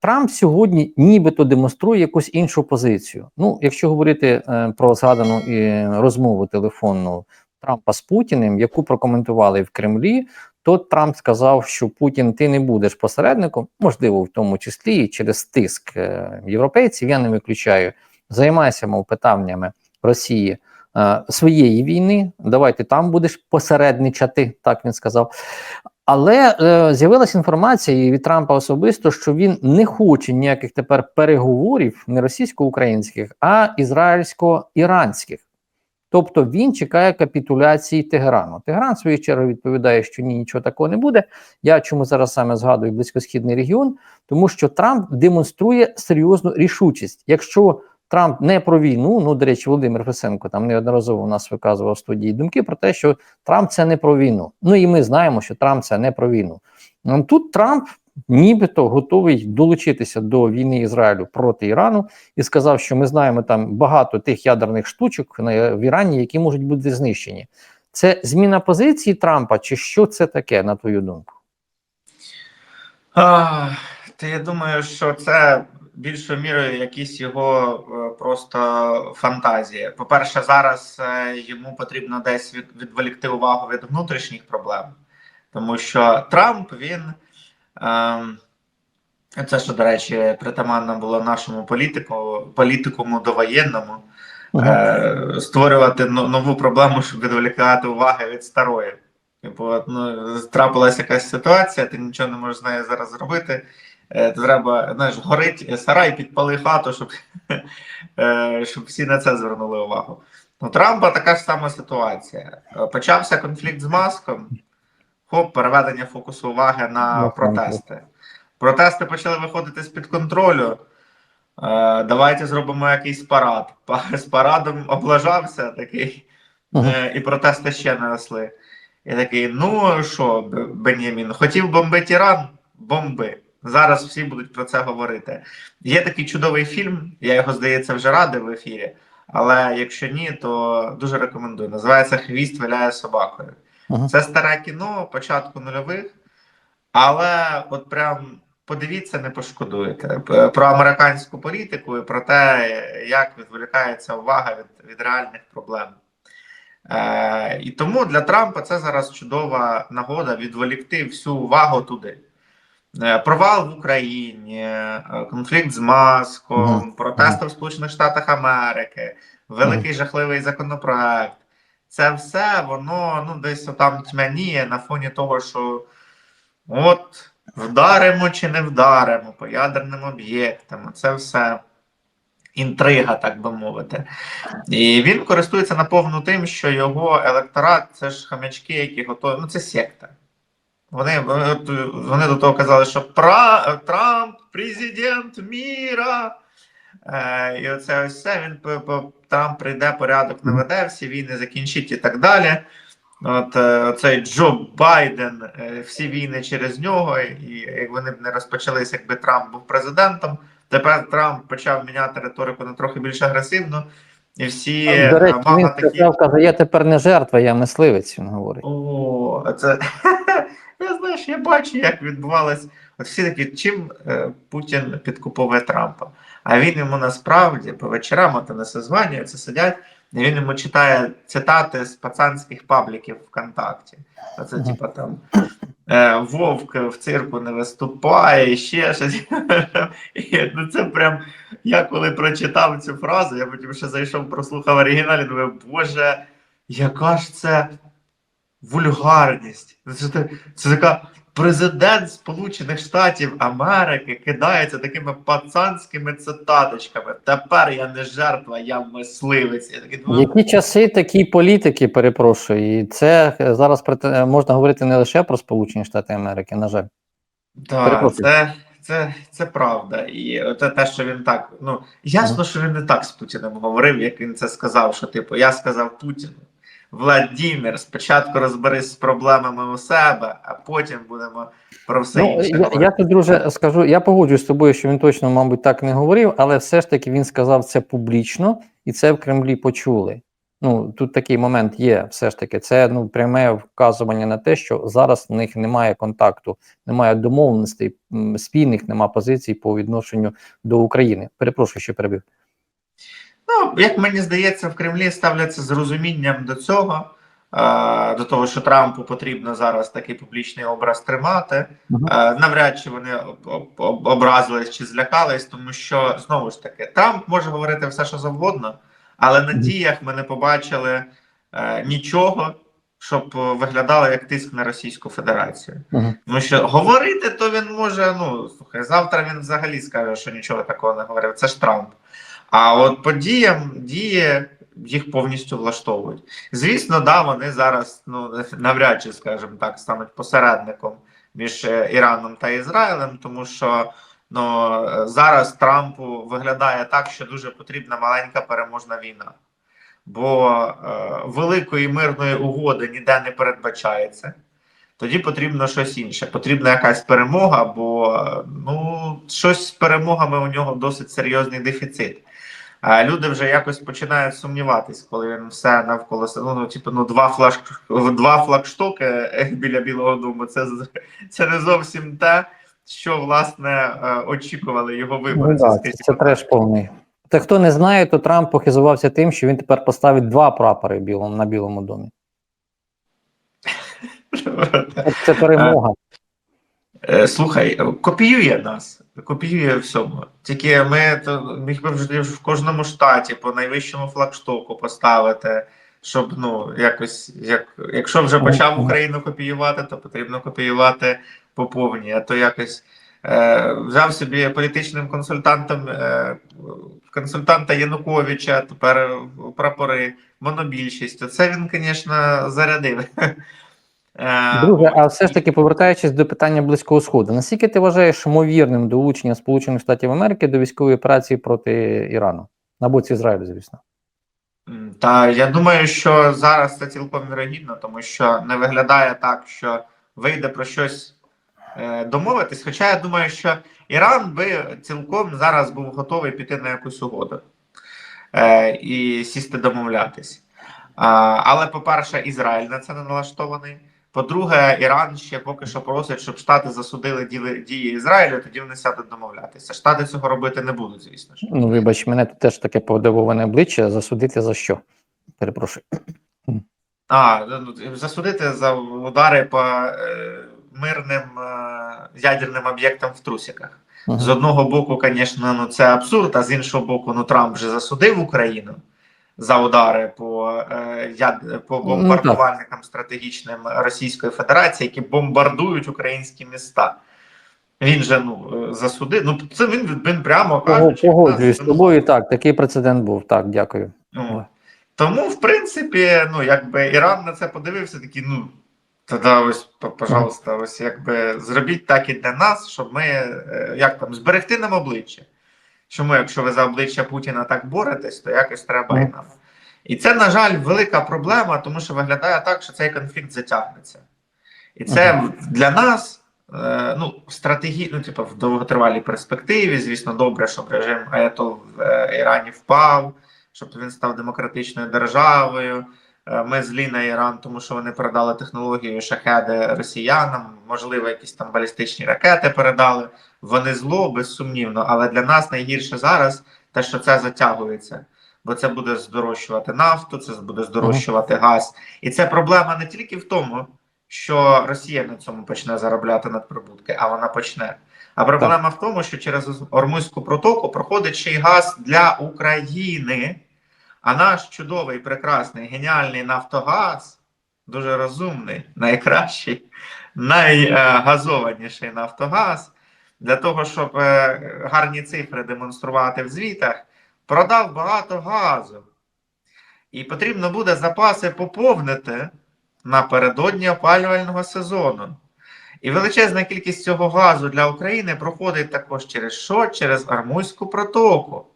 Трамп сьогодні нібито демонструє якусь іншу позицію. Ну, якщо говорити е, про згадану е, розмову телефонну Трампа з Путіним, яку прокоментували в Кремлі, то Трамп сказав, що Путін ти не будеш посередником, можливо, в тому числі і через тиск е, європейців. Я не виключаю. Займайся мов питаннями Росії е, своєї війни. Давай ти там будеш посередничати, так він сказав. Але е, з'явилася інформація і від Трампа особисто, що він не хоче ніяких тепер переговорів не російсько-українських, а ізраїльсько-іранських. Тобто він чекає капітуляції Тегерану. Тегеран, в свою чергу, відповідає, що ні, нічого такого не буде. Я чому зараз саме згадую близькосхідний регіон, тому що Трамп демонструє серйозну рішучість. Якщо Трамп не про війну, ну до речі, Володимир Фесенко там неодноразово у нас виказував в студії думки про те, що Трамп це не про війну. Ну і ми знаємо, що Трамп це не про війну. Ну, Тут Трамп нібито готовий долучитися до війни Ізраїлю проти Ірану і сказав, що ми знаємо там багато тих ядерних штучок в Ірані, які можуть бути знищені. Це зміна позиції Трампа, чи що це таке, на твою думку? А, Та я думаю, що це більшою мірою якісь його е, просто фантазії. По-перше, зараз е, йому потрібно десь відволікти увагу від внутрішніх проблем, тому що Трамп він. Ем, це що, до речі, притаманно було нашому політику, політикуму довоєнному е, створювати нову проблему, щоб відволікати уваги від старої. Типу, ну, трапилася якась ситуація, ти нічого не можеш з нею зараз зробити. Е, треба, знаєш, горить сарай, підпали хату, щоб, е, щоб всі на це звернули увагу. У Трампа така ж сама ситуація. Е, Почався конфлікт з маском, хоп, переведення фокусу уваги на протести. Протести почали виходити з-під контролю. Е, давайте зробимо якийсь парад. Па- З парадом облажався такий, і протести ще не росли. І такий: ну що, Б- Бенямін, хотів бомбити Іран? Бомби. Зараз всі будуть про це говорити. Є такий чудовий фільм, я його, здається, вже радив в ефірі. Але якщо ні, то дуже рекомендую. Називається Хвіст виляє собакою. Мгм. Це старе кіно початку нульових, але от прям подивіться, не пошкодуєте про американську політику і про те, як відволікається увага від, від реальних проблем. Е, і тому для Трампа це зараз чудова нагода відволікти всю увагу туди. Е, Провал в Україні, е, конфлікт з маском, протести в Сполучених Штатах Америки, великий жахливий законопроект. Це все воно ну десь там тьмяніє на фоні того, що от вдаримо чи не вдаримо по ядерним об'єктам. Це все інтрига, так би мовити. І він користується наповну тим, що його електорат це ж хам'ячки, які готові. Ну, це секта. Вони, вони, до того казали, що Пра, Трамп президент міра. Е, і оце ось все. Він Трамп прийде, порядок наведе, всі війни закінчить і так далі. От е, цей Джо Байден, е, всі війни через нього, і як вони б не розпочалися, якби Трамп був президентом. Тепер Трамп почав міняти риторику на трохи більш агресивну, і всі До речі, е, він такі. сказав, каже, я тепер не жертва, я мисливець, він говорить. О, це я я бачу, як відбувалось. От всі такі, чим е, Путін підкуповує Трампа. А він йому насправді по вечорам от вони созванюються, сидять, і він йому читає цитати з пацанських пабліків ВКонтакті. Оце, типа там. е, Вовк в цирку не виступає, і ще щось. І, ну, це прям я коли прочитав цю фразу, я потім ще зайшов, прослухав оригіналі, думаю, боже, яка ж це вульгарність. Це, це, це така президент Сполучених Штатів Америки кидається такими пацанськими цитаточками. Тепер я не жертва, я мисливець. Я такий думаю, Які часи такі політики, перепрошую, і це е, зараз прет- можна говорити не лише про Сполучені Штати Америки, на жаль. Так, це, це, це правда. І це те, що він так. Ну, ясно, що він не так з Путіним говорив, як він це сказав. Що, типу, я сказав Путіну. Владімір, спочатку розберись з проблемами у себе, а потім будемо про все Ну, інше. я, я тут, друже, скажу, я погоджуюсь з тобою, що він точно, мабуть, так не говорив, але все ж таки він сказав це публічно, і це в Кремлі почули. Ну тут такий момент є. Все ж таки, це ну пряме вказування на те, що зараз в них немає контакту, немає домовленостей, спільних немає позицій по відношенню до України. Перепрошую, що перебив. Ну, як мені здається, в Кремлі ставляться з розумінням до цього, до того, що Трампу потрібно зараз такий публічний образ тримати. Навряд чи вони об- об- об- образились чи злякались, тому що знову ж таки Трамп може говорити все, що завгодно, але на діях ми не побачили е, нічого, щоб виглядало як тиск на Російську Федерацію. Мгм. Тому що говорити, то він може. Ну слухай, завтра він взагалі скаже, що нічого такого не говорив. Це ж Трамп. А от по діям дії їх повністю влаштовують. Звісно, да, вони зараз ну навряд чи, скажімо так, стануть посередником між е, Іраном та Ізраїлем, тому що ну зараз Трампу виглядає так, що дуже потрібна маленька переможна війна. Бо е, великої мирної угоди ніде не передбачається. Тоді потрібно щось інше. Потрібна якась перемога, бо ну щось з перемогами у нього досить серйозний дефіцит. А люди вже якось починають сумніватись, коли він все навколо себе, ну, типу, ну, два флаж, два флагштоки е, біля Білого Дому. Це, це не зовсім те, що власне е, очікували його Ну, виборці. да, це, треш повний. Та хто не знає, то Трамп похизувався тим, що він тепер поставить два прапори білому на Білому домі. Це, це перемога. Е, Слухай, копіює нас, копіює всьому. Тільки ми то міг би вже в кожному штаті по найвищому флагштоку поставити, щоб ну якось, як якщо вже почав Україну копіювати, то потрібно копіювати по повній. А то якось е, взяв собі політичним консультантом е, консультанта Януковича, тепер прапори, монобільшість. Це він, звісно, зарядив. Е, Друге, а все ж таки повертаючись до питання близького сходу, наскільки ти вважаєш ймовірним долучення Сполучених Штатів Америки до військової операції проти Ірану на боці Ізраїлю, звісно? Та я думаю, що зараз це цілком вірогідно, тому що не виглядає так, що вийде про щось е, домовитись. Хоча я думаю, що Іран би цілком зараз був готовий піти на якусь угоду е, і сісти домовлятись. А, але, по-перше, Ізраїль на це не налаштований. По-друге, Іран ще поки що просить, щоб Штати засудили діли- дії Ізраїлю, тоді вони сядуть домовлятися. Штати цього робити не будуть, звісно ж. Ну, вибач, мене тут теж таке подивоване обличчя. Засудити за що? Перепрошую. А, ну, засудити за удари по е, мирним е, ядерним об'єктам в трусиках. Мгм. З одного боку, звісно, ну це абсурд, а з іншого боку, ну Трамп вже засудив Україну за удари по, е, яд... по бомбардувальникам стратегічним Російської Федерації, які бомбардують українські міста. Він же ну е, засудив. Ну це він, він прямо каже, Погоджуюсь з тобою. Так, такий прецедент був. Так, дякую. Ну, тому, в принципі, ну, якби Іран на це подивився, такий, ну, тоді ось, пожалуйста, ось якби зробіть так і для нас, щоб ми е, як там, зберегти нам обличчя. Чому, якщо ви за обличчя Путіна так боретесь, то якось треба і нам. І це, на жаль, велика проблема, тому що виглядає так, що цей конфлікт затягнеться. І це для нас. е, Ну, стратегі... ну, типу, в довготривалій перспективі, звісно, добре, щоб режим Аятол в е, Ірані впав, щоб він став демократичною державою. Е, Ми злі на Іран, тому що вони передали технологію шахеди росіянам, можливо, якісь там балістичні ракети передали. Вони зло, безсумнівно, але для нас найгірше зараз те, що це затягується. Бо це буде здорожчувати нафту, це буде здорожчувати газ. І це проблема не тільки в тому, що Росія на цьому почне заробляти надприбутки, а вона почне. А проблема в тому, що через Ормузьку протоку проходить ще й газ для України. А наш чудовий, прекрасний, геніальний Нафтогаз, дуже розумний, найкращий, найгазованіший Нафтогаз, для того, щоб е, гарні цифри демонструвати в звітах, продав багато газу. І потрібно буде запаси поповнити напередодні опалювального сезону. І величезна кількість цього газу для України проходить також через що? Через Армузьку протоку.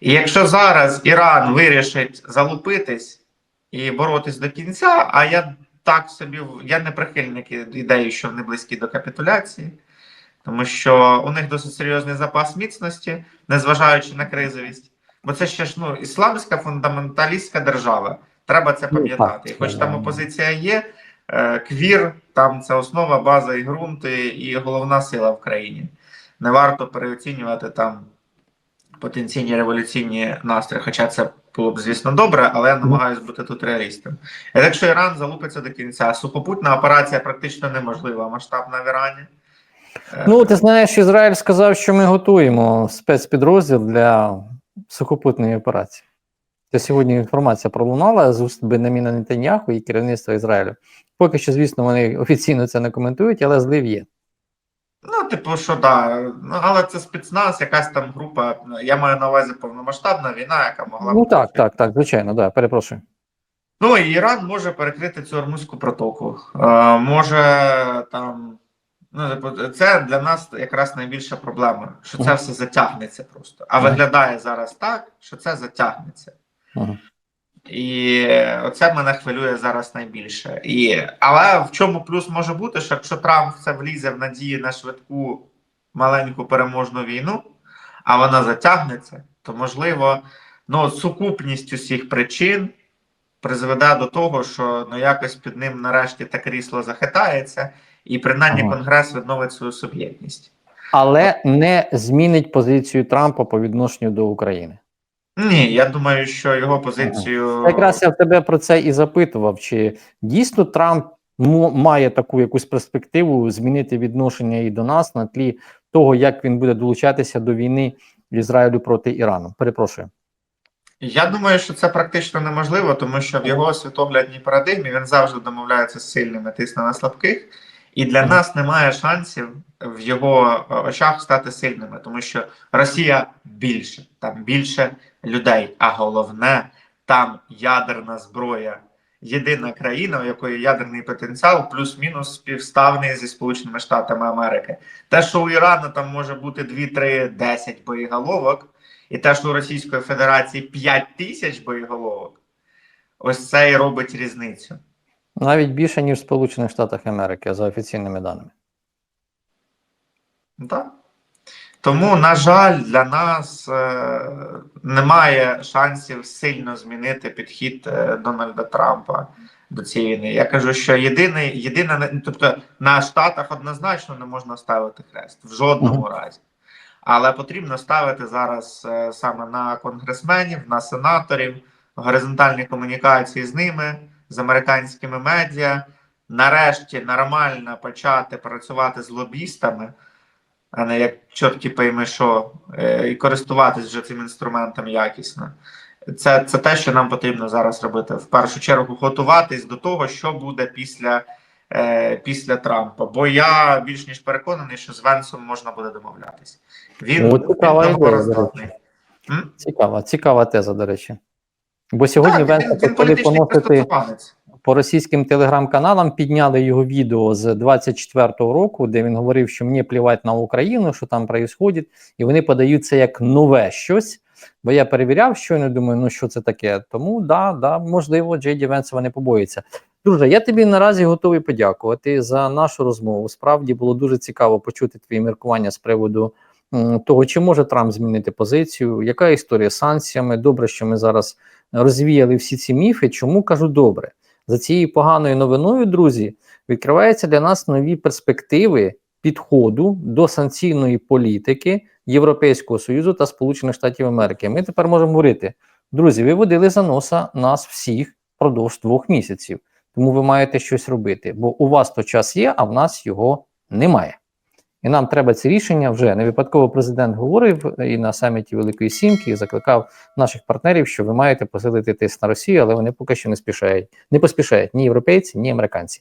І якщо зараз Іран вирішить залупитись і боротись до кінця, а я так собі я не прихильник ідеї, що вони близькі до капітуляції, тому що у них досить серйозний запас міцності, незважаючи на кризовість. бо це ще ж ну, ісламська фундаменталістська держава. Треба це Ну, пам'ятати. хоч там опозиція є, е, квір там це основа, база і ґрунт, і, і головна сила в країні. Не варто переоцінювати там потенційні революційні настрої. Хоча це було б, звісно, добре, але я намагаюся бути тут реалістом. Якщо Іран залупиться до кінця, сухопутна операція практично неможлива, масштабна в Ірані. Е, Ну, ти знаєш, Ізраїль сказав, що ми готуємо спецпідрозділ для сухопутної операції. Це сьогодні інформація пролунала з уст Бенаміна Нетаньяху і керівництва Ізраїлю. Поки що, звісно, вони офіційно це не коментують, але злив є. Ну, типу, що да. Ну, але це спецназ, якась там група. Я маю на увазі повномасштабна війна, яка могла Ну так, так, так, звичайно, да, перепрошую. Ну і Іран може перекрити цю Ормузьку протоку. Е, може там. Ну, типу, це для нас якраз найбільша проблема, що це все затягнеться просто. А виглядає зараз так, що це затягнеться. Ага. І оце мене хвилює зараз найбільше. І, але в чому плюс може бути, що якщо Трамп це влізе в надії на швидку маленьку переможну війну, а вона затягнеться, то можливо ну, сукупність усіх причин призведе до того, що ну, якось під ним нарешті те крісло захитається, і принаймні Ага. Конгрес відновить свою суб'єктність. Але не змінить позицію Трампа по відношенню до України. Ні, я думаю, що його позицію. Якраз я в тебе про це і запитував: чи дійсно Трамп має таку якусь перспективу змінити відношення і до нас на тлі того, як він буде долучатися до війни Ізраїлю проти Ірану? Перепрошую. Я думаю, що це практично неможливо, тому що в його світоглядній парадигмі він завжди домовляється з сильними, тисне на слабких, і для нас немає шансів в його е, очах стати сильними, тому що Росія більше, там більше людей, а головне, там ядерна зброя. Єдина країна, у якої ядерний потенціал плюс-мінус співставний зі Сполученими Штатами Америки. Те, що у Ірану там може бути 2-3, 10 боєголовок, і те, що у Російської Федерації 5 тисяч боєголовок, ось це і робить різницю. Навіть більше, ніж в Сполучених Штатах Америки, за офіційними даними. Так. Тому, на жаль, для нас е, немає шансів сильно змінити підхід е, Дональда Трампа до цієї війни. Я кажу, що єдиний, єдине, тобто на Штатах однозначно не можна ставити хрест в жодному Мгм. разі. Але потрібно ставити зараз е, саме на конгресменів, на сенаторів, горизонтальні комунікації з ними, з американськими медіа. Нарешті нормально почати працювати з лобістами, а не як чорті пойми що, е, і користуватись вже цим інструментом якісно. Це, це те, що нам потрібно зараз робити. В першу чергу готуватись до того, що буде після, е, після Трампа. Бо я більш ніж переконаний, що з Венсом можна буде домовлятись. Він, О, цікава він ідея? Цікава, цікава теза, до речі. Бо сьогодні Так, Венса він, він політичний поносити. По російським телеграм-каналам, підняли його відео з 24-го року, де він говорив, що мені плівать на Україну, що там відбувається, і вони подають це як нове щось. Бо я перевіряв, щойно думаю, ну що це таке. Тому да, да, можливо, Джейді Венсова не побоїться. Друже, я тобі наразі готовий подякувати за нашу розмову. Справді було дуже цікаво почути твої міркування з приводу того, чи може Трамп змінити позицію, яка історія з санкціями. Добре, що ми зараз розвіяли всі ці міфи. Чому кажу добре? За цією поганою новиною, друзі, відкриваються для нас нові перспективи підходу до санкційної політики Європейського Союзу та Сполучених Штатів Америки. Ми тепер можемо говорити, друзі, ви водили за носа нас всіх впродовж двох місяців, тому ви маєте щось робити, бо у вас то час є, а в нас його немає. І нам треба ці рішення вже не випадково президент говорив і на саміті Великої Сімки і закликав наших партнерів, що ви маєте посилити тиск на Росію, але вони поки що не спішають, не поспішають ні європейці, ні американці.